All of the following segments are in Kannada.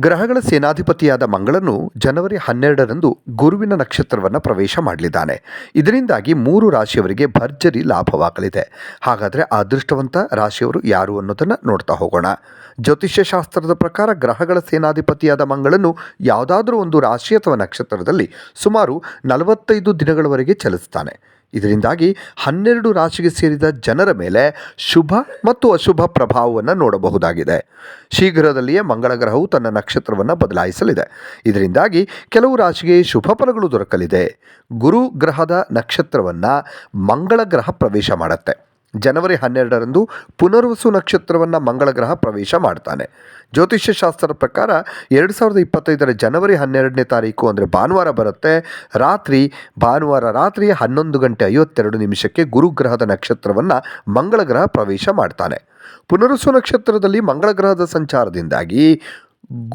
ಗ್ರಹಗಳ ಸೇನಾಧಿಪತಿಯಾದ ಮಂಗಳನು ಜನವರಿ ಹನ್ನೆರಡರಂದು ಗುರುವಿನ ನಕ್ಷತ್ರವನ್ನು ಪ್ರವೇಶ ಮಾಡಲಿದ್ದಾನೆ. ಇದರಿಂದಾಗಿ ಮೂರು ರಾಶಿಯವರಿಗೆ ಭರ್ಜರಿ ಲಾಭವಾಗಲಿದೆ. ಹಾಗಾದರೆ ಅದೃಷ್ಟವಂತ ರಾಶಿಯವರು ಯಾರು ಅನ್ನೋದನ್ನು ನೋಡ್ತಾ ಹೋಗೋಣ. ಜ್ಯೋತಿಷ್ಯ ಶಾಸ್ತ್ರದ ಪ್ರಕಾರ ಗ್ರಹಗಳ ಸೇನಾಧಿಪತಿಯಾದ ಮಂಗಳನು ಯಾವುದಾದ್ರೂ ಒಂದು ರಾಶಿ ಅಥವಾ ನಕ್ಷತ್ರದಲ್ಲಿ ಸುಮಾರು ನಲವತ್ತೈದು ದಿನಗಳವರೆಗೆ ಚಲಿಸ್ತಾನೆ. ಇದರಿಂದಾಗಿ ಹನ್ನೆರಡು ರಾಶಿಗೆ ಸೇರಿದ ಜನರ ಮೇಲೆ ಶುಭ ಮತ್ತು ಅಶುಭ ಪ್ರಭಾವವನ್ನು ನೋಡಬಹುದಾಗಿದೆ. ಶೀಘ್ರದಲ್ಲಿಯೇ ಮಂಗಳ ಗ್ರಹವು ತನ್ನ ನಕ್ಷತ್ರವನ್ನು ಬದಲಾಯಿಸಲಿದೆ. ಇದರಿಂದಾಗಿ ಕೆಲವು ರಾಶಿಗೆ ಶುಭ ಫಲಗಳು ದೊರಕಲಿದೆ. ಗುರು ಗ್ರಹದ ನಕ್ಷತ್ರವನ್ನು ಮಂಗಳ ಗ್ರಹ ಪ್ರವೇಶ ಮಾಡುತ್ತೆ. ಜನವರಿ ಹನ್ನೆರಡರಂದು ಪುನರ್ವಸು ನಕ್ಷತ್ರವನ್ನು ಮಂಗಳ ಗ್ರಹ ಪ್ರವೇಶ ಮಾಡ್ತಾನೆ. ಜ್ಯೋತಿಷ್ಯ ಶಾಸ್ತ್ರದ ಪ್ರಕಾರ ಎರಡು ಸಾವಿರದ ಇಪ್ಪತ್ತೈದರ ಜನವರಿ ಹನ್ನೆರಡನೇ ತಾರೀಕು ಅಂದರೆ ಭಾನುವಾರ ಬರುತ್ತೆ. ರಾತ್ರಿ, ಭಾನುವಾರ ರಾತ್ರಿ ಹನ್ನೊಂದು ಗಂಟೆ ಐವತ್ತೆರಡು ನಿಮಿಷಕ್ಕೆ ಗುರುಗ್ರಹದ ನಕ್ಷತ್ರವನ್ನು ಮಂಗಳ ಗ್ರಹ ಪ್ರವೇಶ ಮಾಡ್ತಾನೆ. ಪುನರ್ವಸು ನಕ್ಷತ್ರದಲ್ಲಿ ಮಂಗಳ ಗ್ರಹದ ಸಂಚಾರದಿಂದಾಗಿ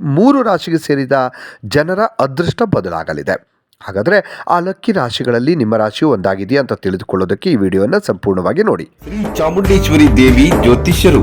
ಮೂರು ರಾಶಿಗೆ ಸೇರಿದ ಜನರ ಅದೃಷ್ಟ ಬದಲಾಗಲಿದೆ. ಹಾಗಾದರೆ ಆ ಲಕ್ಕಿ ರಾಶಿಗಳಲ್ಲಿ ನಿಮ್ಮ ರಾಶಿಯು ಒಂದಾಗಿದೆಯಾ ಅಂತ ತಿಳಿದುಕೊಳ್ಳೋದಕ್ಕೆ ಈ ವಿಡಿಯೋನ ಸಂಪೂರ್ಣವಾಗಿ ನೋಡಿ. ಶ್ರೀ ಚಾಮುಂಡೇಶ್ವರಿ ದೇವಿ ಜ್ಯೋತಿಷ್ಯರು.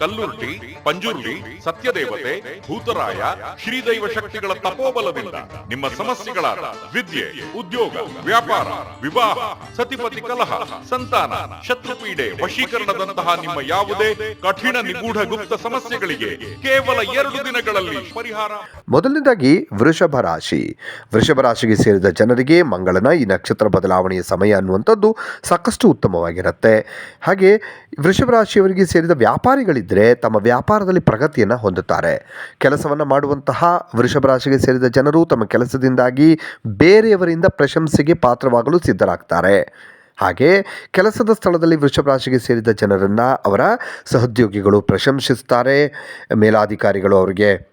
ಕಲ್ಲುರ್ಟಿ ಪಂಜುರ್ಲಿ ಸತ್ಯದೇವತೆ, ಭೂತರಾಯ, ಶ್ರೀದೈವ ಶಕ್ತಿಗಳ ತಪೋಬಲದಿಂದ ನಿಮ್ಮ ಸಮಸ್ಯೆಗಳಾದ ವಿದ್ಯೆ, ಉದ್ಯೋಗ, ವ್ಯಾಪಾರ, ವಿವಾಹ, ಸತಿಪತಿ ಕಲಹ, ಸಂತಾನ, ಶತ್ರುಪೀಡೆ ವಶೀಕರಣದಂತಹ ನಿಮ್ಮ ಯಾವುದೇ ಕಠಿಣ ನಿಗೂಢ ಗುಪ್ತ ಸಮಸ್ಯೆಗಳಿಗೆ ಕೇವಲ ಎರಡು ದಿನಗಳಲ್ಲಿ ಪರಿಹಾರ. ಮೊದಲನೇದಾಗಿ ವೃಷಭ ರಾಶಿ. ವೃಷಭ ರಾಶಿಗೆ ಸೇರಿದ ಜನರಿಗೆ ಮಂಗಳನ ಈ ನಕ್ಷತ್ರ ಬದಲಾವಣೆಯ ಸಮಯ ಅನ್ನುವಂಥದ್ದು ಸಾಕಷ್ಟು ಉತ್ತಮವಾಗಿರುತ್ತೆ. ಹಾಗೆ ವೃಷಭ ರಾಶಿಯವರಿಗೆ ಸೇರಿದ ವ್ಯಾಪಾರಿಗಳಿದ್ದರೆ ತಮ್ಮ ವ್ಯಾಪಾರದಲ್ಲಿ ಪ್ರಗತಿಯನ್ನು ಹೊಂದುತ್ತಾರೆ. ಕೆಲಸವನ್ನು ಮಾಡುವಂತಹ ವೃಷಭ ರಾಶಿಗೆ ಸೇರಿದ ಜನರು ತಮ್ಮ ಕೆಲಸದಿಂದಾಗಿ ಬೇರೆಯವರಿಂದ ಪ್ರಶಂಸೆಗೆ ಪಾತ್ರವಾಗಲು ಸಿದ್ಧರಾಗ್ತಾರೆ. ಹಾಗೆ ಕೆಲಸದ ಸ್ಥಳದಲ್ಲಿ ವೃಷಭ ರಾಶಿಗೆ ಸೇರಿದ ಜನರನ್ನು ಅವರ ಸಹೋದ್ಯೋಗಿಗಳು ಪ್ರಶಂಸಿಸ್ತಾರೆ. ಮೇಲಾಧಿಕಾರಿಗಳು ಅವರಿಗೆ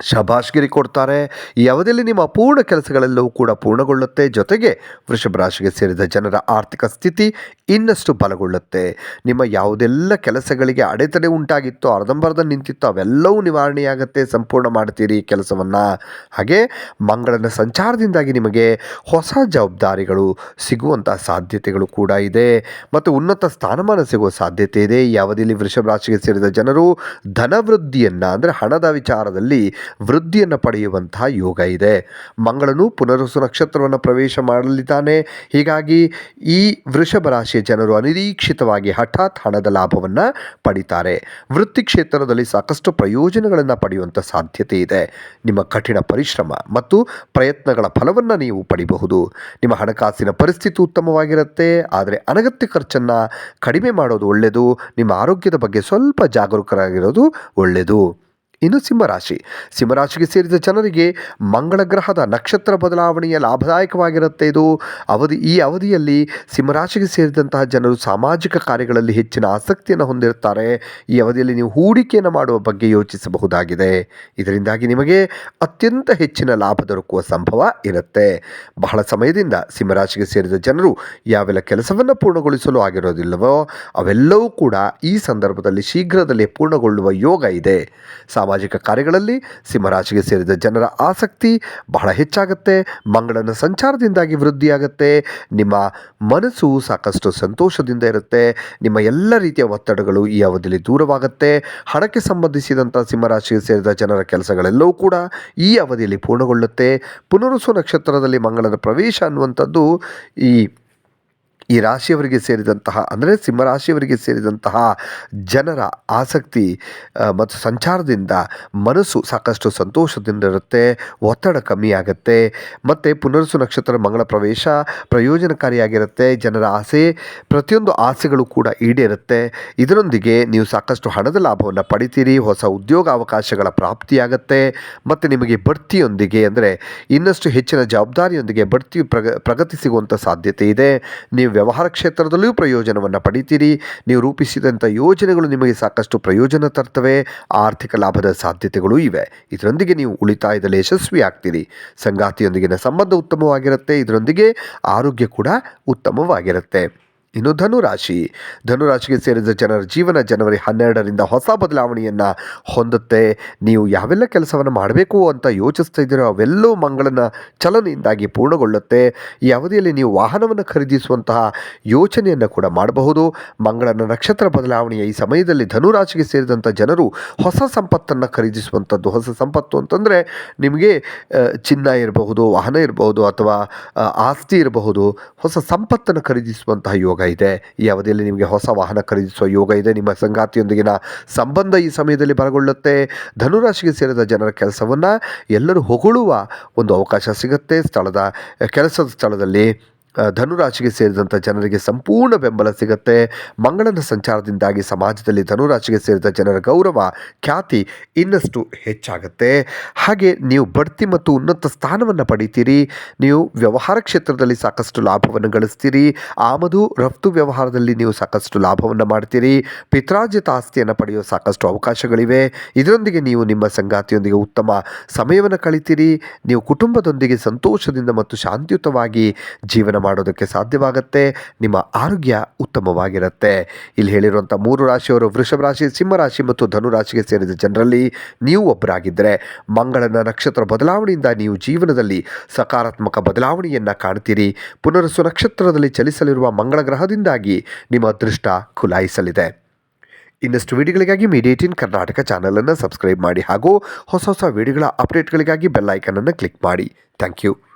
ಶಬಾಷ್ಗಿರಿ ಕೊಡ್ತಾರೆ. ಅವಧಿಯಲ್ಲಿ ನಿಮ್ಮ ಪೂರ್ಣ ಕೆಲಸಗಳೆಲ್ಲವೂ ಕೂಡ ಪೂರ್ಣಗೊಳ್ಳುತ್ತೆ. ಜೊತೆಗೆ ವೃಷಭ ರಾಶಿಗೆ ಸೇರಿದ ಜನರ ಆರ್ಥಿಕ ಸ್ಥಿತಿ ಇನ್ನಷ್ಟು ಬಲಗೊಳ್ಳುತ್ತೆ. ನಿಮ್ಮ ಯಾವುದೆಲ್ಲ ಕೆಲಸಗಳಿಗೆ ಅಡೆತಡೆ ಉಂಟಾಗಿತ್ತೋ, ಅರ್ಧಂಬರ್ಧ ನಿಂತಿತ್ತೋ, ಅವೆಲ್ಲವೂ ನಿವಾರಣೆಯಾಗುತ್ತೆ. ಸಂಪೂರ್ಣ ಮಾಡ್ತೀರಿ ಕೆಲಸವನ್ನು. ಹಾಗೆ ಮಂಗಳನ ಸಂಚಾರದಿಂದಾಗಿ ನಿಮಗೆ ಹೊಸ ಜವಾಬ್ದಾರಿಗಳು ಸಿಗುವಂಥ ಸಾಧ್ಯತೆಗಳು ಕೂಡ ಇದೆ. ಮತ್ತು ಉನ್ನತ ಸ್ಥಾನಮಾನ ಸಿಗುವ ಸಾಧ್ಯತೆ ಇದೆ. ಯಾವುದಿಲ್ಲಿ ವೃಷಭ ರಾಶಿಗೆ ಸೇರಿದ ಜನರು ಧನವೃದ್ಧಿಯನ್ನು, ಅಂದರೆ ಹಣದ ವಿಚಾರದಲ್ಲಿ ವೃದ್ಧಿಯನ್ನು ಪಡೆಯುವಂತಹ ಯೋಗ ಇದೆ. ಮಂಗಳನು ಪುನರ್ವಸು ನಕ್ಷತ್ರವನ್ನು ಪ್ರವೇಶ ಮಾಡಲಿದ್ದಾನೆ. ಹೀಗಾಗಿ ಈ ವೃಷಭ ರಾಶಿಯ ಜನರು ಅನಿರೀಕ್ಷಿತವಾಗಿ ಹಠಾತ್ ಹಣದ ಲಾಭವನ್ನು ಪಡಿತಾರೆ. ವೃತ್ತಿ ಕ್ಷೇತ್ರದಲ್ಲಿ ಸಾಕಷ್ಟು ಪ್ರಯೋಜನಗಳನ್ನು ಪಡೆಯುವಂಥ ಸಾಧ್ಯತೆ ಇದೆ. ನಿಮ್ಮ ಕಠಿಣ ಪರಿಶ್ರಮ ಮತ್ತು ಪ್ರಯತ್ನಗಳ ಫಲವನ್ನು ನೀವು ಪಡಿಬಹುದು. ನಿಮ್ಮ ಹಣಕಾಸಿನ ಪರಿಸ್ಥಿತಿ ಉತ್ತಮವಾಗಿರುತ್ತೆ. ಆದರೆ ಅನಗತ್ಯ ಖರ್ಚನ್ನು ಕಡಿಮೆ ಮಾಡೋದು ಒಳ್ಳೆಯದು ನಿಮ್ಮ ಆರೋಗ್ಯದ ಬಗ್ಗೆ ಸ್ವಲ್ಪ ಜಾಗರೂಕರಾಗಿರೋದು ಒಳ್ಳೆಯದು ಇನ್ನು ಸಿಂಹರಾಶಿ. ಸಿಂಹರಾಶಿಗೆ ಸೇರಿದ ಜನರಿಗೆ ಮಂಗಳ ಗ್ರಹದ ನಕ್ಷತ್ರ ಬದಲಾವಣೆಯ ಲಾಭದಾಯಕವಾಗಿರುತ್ತೆ ಇದು. ಅವಧಿ, ಈ ಅವಧಿಯಲ್ಲಿ ಸಿಂಹರಾಶಿಗೆ ಸೇರಿದಂತಹ ಜನರು ಸಾಮಾಜಿಕ ಕಾರ್ಯಗಳಲ್ಲಿ ಹೆಚ್ಚಿನ ಆಸಕ್ತಿಯನ್ನು ಹೊಂದಿರುತ್ತಾರೆ. ಈ ಅವಧಿಯಲ್ಲಿ ನೀವು ಹೂಡಿಕೆಯನ್ನು ಮಾಡುವ ಬಗ್ಗೆ ಯೋಚಿಸಬಹುದಾಗಿದೆ. ಇದರಿಂದಾಗಿ ನಿಮಗೆ ಅತ್ಯಂತ ಹೆಚ್ಚಿನ ಲಾಭ ದೊರಕುವ ಸಂಭವ ಇರುತ್ತೆ. ಬಹಳ ಸಮಯದಿಂದ ಸಿಂಹರಾಶಿಗೆ ಸೇರಿದ ಜನರು ಯಾವೆಲ್ಲ ಕೆಲಸವನ್ನು ಪೂರ್ಣಗೊಳಿಸಲು ಆಗಿರೋದಿಲ್ಲವೋ ಅವೆಲ್ಲವೂ ಕೂಡ ಈ ಸಂದರ್ಭದಲ್ಲಿ ಶೀಘ್ರದಲ್ಲೇ ಪೂರ್ಣಗೊಳ್ಳುವ ಯೋಗ ಇದೆ. ಸಾಮಾಜಿಕ ಕಾರ್ಯಗಳಲ್ಲಿ ಸಿಂಹರಾಶಿಗೆ ಸೇರಿದ ಜನರ ಆಸಕ್ತಿ ಬಹಳ ಹೆಚ್ಚಾಗುತ್ತೆ. ಮಂಗಳನ ಸಂಚಾರದಿಂದಾಗಿ ವೃದ್ಧಿಯಾಗುತ್ತೆ. ನಿಮ್ಮ ಮನಸ್ಸು ಸಾಕಷ್ಟು ಸಂತೋಷದಿಂದ ಇರುತ್ತೆ. ನಿಮ್ಮ ಎಲ್ಲ ರೀತಿಯ ಒತ್ತಡಗಳು ಈ ಅವಧಿಯಲ್ಲಿ ದೂರವಾಗುತ್ತೆ. ಹಣಕ್ಕೆ ಸಂಬಂಧಿಸಿದಂಥ ಸಿಂಹರಾಶಿಗೆ ಸೇರಿದ ಜನರ ಕೆಲಸಗಳೆಲ್ಲವೂ ಕೂಡ ಈ ಅವಧಿಯಲ್ಲಿ ಪೂರ್ಣಗೊಳ್ಳುತ್ತೆ. ಪುನರುಸು ನಕ್ಷತ್ರದಲ್ಲಿ ಮಂಗಳನ ಪ್ರವೇಶ ಅನ್ನುವಂಥದ್ದು ಈ ಈ ರಾಶಿಯವರಿಗೆ ಸೇರಿದಂತಹ, ಅಂದರೆ ಸಿಂಹರಾಶಿಯವರಿಗೆ ಸೇರಿದಂತಹ ಜನರ ಆಸಕ್ತಿ ಮತ್ತು ಸಂಚಾರದಿಂದ ಮನಸ್ಸು ಸಾಕಷ್ಟು ಸಂತೋಷದಿಂದ ಇರುತ್ತೆ, ಒತ್ತಡ ಕಮ್ಮಿ ಆಗುತ್ತೆ, ಮತ್ತು ಪುನರ್ಸು ನಕ್ಷತ್ರ ಮಂಗಳ ಪ್ರವೇಶ ಪ್ರಯೋಜನಕಾರಿಯಾಗಿರುತ್ತೆ, ಜನರ ಆಸೆ, ಪ್ರತಿಯೊಂದು ಆಸೆಗಳು ಕೂಡ ಈಡೇರುತ್ತೆ. ಇದರೊಂದಿಗೆ ನೀವು ಸಾಕಷ್ಟು ಹಣದ ಲಾಭವನ್ನು ಪಡಿತೀರಿ, ಹೊಸ ಉದ್ಯೋಗ ಅವಕಾಶಗಳ ಪ್ರಾಪ್ತಿಯಾಗತ್ತೆ, ಮತ್ತು ನಿಮಗೆ ಬಡ್ತಿಯೊಂದಿಗೆ, ಅಂದರೆ ಇನ್ನಷ್ಟು ಹೆಚ್ಚಿನ ಜವಾಬ್ದಾರಿಯೊಂದಿಗೆ ಬಡ್ತಿ ಪ್ರಗ, ಪ್ರಗತಿ ಸಿಗುವಂಥ ಸಾಧ್ಯತೆ ಇದೆ. ನೀವು ವ್ಯವಹಾರ ಕ್ಷೇತ್ರದಲ್ಲಿಯೂ ಪ್ರಯೋಜನವನ್ನು ಪಡಿತೀರಿ. ನೀವು ರೂಪಿಸಿದಂಥ ಯೋಜನೆಗಳು ನಿಮಗೆ ಸಾಕಷ್ಟು ಪ್ರಯೋಜನ ತರ್ತವೆ. ಆರ್ಥಿಕ ಲಾಭದ ಸಾಧ್ಯತೆಗಳು ಇವೆ. ಇದರೊಂದಿಗೆ ನೀವು ಉಳಿತಾಯದಲ್ಲಿ ಯಶಸ್ವಿ ಆಗ್ತೀರಿ. ಸಂಗಾತಿಯೊಂದಿಗಿನ ಸಂಬಂಧ ಉತ್ತಮವಾಗಿರುತ್ತೆ. ಇದರೊಂದಿಗೆ ಆರೋಗ್ಯ ಕೂಡ ಉತ್ತಮವಾಗಿರುತ್ತೆ. ಇನ್ನು ಧನುರಾಶಿ. ಧನುರಾಶಿಗೆ ಸೇರಿದ ಜನರ ಜೀವನ ಜನವರಿ ಹನ್ನೆರಡರಿಂದ ಹೊಸ ಬದಲಾವಣೆಯನ್ನು ಹೊಂದುತ್ತೆ. ನೀವು ಯಾವೆಲ್ಲ ಕೆಲಸವನ್ನು ಮಾಡಬೇಕು ಅಂತ ಯೋಚಿಸ್ತಾ ಇದ್ದೀರೋ ಅವೆಲ್ಲವೂ ಮಂಗಳನ ಚಲನೆಯಿಂದಾಗಿ ಪೂರ್ಣಗೊಳ್ಳುತ್ತೆ. ಈ ಅವಧಿಯಲ್ಲಿ ನೀವು ವಾಹನವನ್ನು ಖರೀದಿಸುವಂತಹ ಯೋಚನೆಯನ್ನು ಕೂಡ ಮಾಡಬಹುದು. ಮಂಗಳನ ನಕ್ಷತ್ರ ಬದಲಾವಣೆಯ ಈ ಸಮಯದಲ್ಲಿ ಧನುರಾಶಿಗೆ ಸೇರಿದಂಥ ಜನರು ಹೊಸ ಸಂಪತ್ತನ್ನು ಖರೀದಿಸುವಂಥದ್ದು ಹೊಸ ಸಂಪತ್ತು ಅಂತಂದರೆ ನಿಮಗೆ ಚಿನ್ನ ಇರಬಹುದು, ವಾಹನ ಇರಬಹುದು ಅಥವಾ ಆಸ್ತಿ ಇರಬಹುದು. ಹೊಸ ಸಂಪತ್ತನ್ನು ಖರೀದಿಸುವಂತಹ ಯೋಗ ಇದೆ. ಈ ಅವಧಿಯಲ್ಲಿ ನಿಮಗೆ ಹೊಸ ವಾಹನ ಖರೀದಿಸುವ ಯೋಗ ಇದೆ. ನಿಮ್ಮ ಸಂಗಾತಿಯೊಂದಿಗಿನ ಸಂಬಂಧ ಈ ಸಮಯದಲ್ಲಿ ಬಲಗೊಳ್ಳುತ್ತೆ ಧನುರಾಶಿಗೆ ಸೇರಿದ ಜನರ ಕೆಲಸವನ್ನು ಎಲ್ಲರೂ ಹೊಗಳುವ ಒಂದು ಅವಕಾಶ ಸಿಗುತ್ತೆ. ಸ್ಥಳದ, ಕೆಲಸದ ಸ್ಥಳದಲ್ಲಿ ಧನುರಾಶಿಗೆ ಸೇರಿದಂಥ ಜನರಿಗೆ ಸಂಪೂರ್ಣ ಬೆಂಬಲ ಸಿಗುತ್ತೆ. ಮಂಗಳನ ಸಂಚಾರದಿಂದಾಗಿ ಸಮಾಜದಲ್ಲಿ ಧನುರಾಶಿಗೆ ಸೇರಿದ ಜನರ ಗೌರವ, ಖ್ಯಾತಿ ಇನ್ನಷ್ಟು ಹೆಚ್ಚಾಗುತ್ತೆ. ಹಾಗೆ ನೀವು ಬಡ್ತಿ ಮತ್ತು ಉನ್ನತ ಸ್ಥಾನವನ್ನು ಪಡಿತೀರಿ. ನೀವು ವ್ಯವಹಾರ ಕ್ಷೇತ್ರದಲ್ಲಿ ಸಾಕಷ್ಟು ಲಾಭವನ್ನು ಗಳಿಸ್ತೀರಿ. ಆಮದು, ರಫ್ತು ವ್ಯವಹಾರದಲ್ಲಿ ನೀವು ಸಾಕಷ್ಟು ಲಾಭವನ್ನು ಮಾಡ್ತೀರಿ. ಪಿತ್ರಾರ್ಜಿತ ಆಸ್ತಿಯನ್ನು ಪಡೆಯುವ ಸಾಕಷ್ಟು ಅವಕಾಶಗಳಿವೆ. ಇದರೊಂದಿಗೆ ನೀವು ನಿಮ್ಮ ಸಂಗಾತಿಯೊಂದಿಗೆ ಉತ್ತಮ ಸಮಯವನ್ನು ಕಳಿತೀರಿ. ನೀವು ಕುಟುಂಬದೊಂದಿಗೆ ಸಂತೋಷದಿಂದ ಮತ್ತು ಶಾಂತಿಯುತವಾಗಿ ಜೀವನ ಮಾಡೋದಕ್ಕೆ ಸಾಧ್ಯವಾಗುತ್ತೆ. ನಿಮ್ಮ ಆರೋಗ್ಯ ಉತ್ತಮವಾಗಿರುತ್ತೆ. ಇಲ್ಲಿ ಹೇಳಿರುವಂಥ ಮೂರು ರಾಶಿಯವರು ವೃಷಭ ರಾಶಿ ಸಿಂಹರಾಶಿ ಮತ್ತು ಧನುರಾಶಿಗೆ ಸೇರಿದ ಜನರಲ್ಲಿ ನೀವು ಒಬ್ಬರಾಗಿದ್ದರೆ ಮಂಗಳನ ನಕ್ಷತ್ರ ಬದಲಾವಣೆಯಿಂದ ನೀವು ಜೀವನದಲ್ಲಿ ಸಕಾರಾತ್ಮಕ ಬದಲಾವಣೆಯನ್ನು ಕಾಣ್ತೀರಿ. ಪುನರಸು ನಕ್ಷತ್ರದಲ್ಲಿ ಚಲಿಸಲಿರುವ ಮಂಗಳ ಗ್ರಹದಿಂದಾಗಿ ನಿಮ್ಮ ಅದೃಷ್ಟ ಖುಲಾಯಿಸಲಿದೆ ಇನ್ನಷ್ಟು ವಿಡಿಯೋಗಳಿಗಾಗಿ ಇನ್ ಕರ್ನಾಟಕ ಚಾನಲನ್ನು ಸಬ್ಸ್ಕ್ರೈಬ್ ಮಾಡಿ ಹಾಗೂ ಹೊಸ ಹೊಸ ವಿಡಿಯೋಗಳ ಅಪ್ಡೇಟ್ಗಳಿಗಾಗಿ ಐಕನನ್ನು ಕ್ಲಿಕ್ ಮಾಡಿ. Thank you.